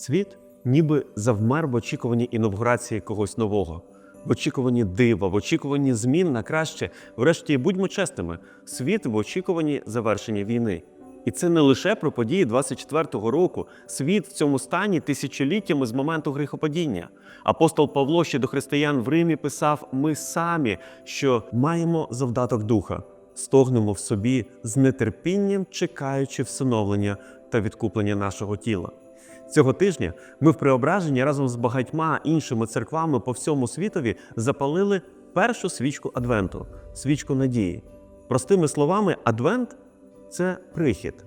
Світ ніби завмер в очікуванні інавгурації когось нового, в очікуванні дива, в очікуванні змін на краще. Врешті будьмо чесними, світ в очікуванні завершення війни. І це не лише про події 24-го року. Світ в цьому стані тисячоліттями з моменту гріхопадіння. Апостол Павло ще до християн в Римі писав: ми самі, що маємо завдаток духа, стогнемо в собі з нетерпінням, чекаючи всиновлення та відкуплення нашого тіла. Цього тижня ми в преображенні разом з багатьма іншими церквами по всьому світові запалили першу свічку Адвенту свічку надії. Простими словами, Адвент це прихід,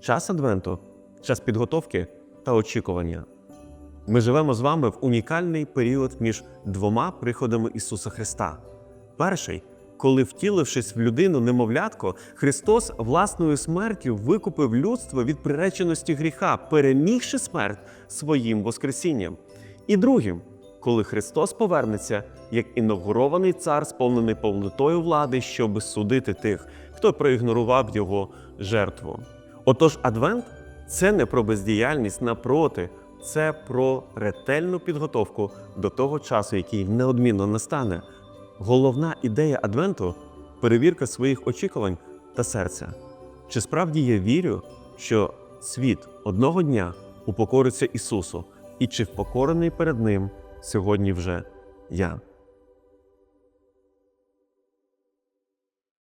час Адвенту, час підготовки та очікування. Ми живемо з вами в унікальний період між двома приходами Ісуса Христа. Перший, коли, втілившись в людину немовлятко, Христос власною смертю викупив людство від приреченості гріха, перемігши смерть своїм Воскресінням. І другим, коли Христос повернеться як інавгурований цар, сповнений повнотою влади, щоб судити тих, хто проігнорував його жертву. Отож, Адвент це не про бездіяльність, напроти, це про ретельну підготовку до того часу, який неодмінно настане. Головна ідея Адвенту перевірка своїх очікувань та серця. Чи справді я вірю, що світ одного дня упокориться Ісусу, і чи впокорений перед Ним сьогодні вже я?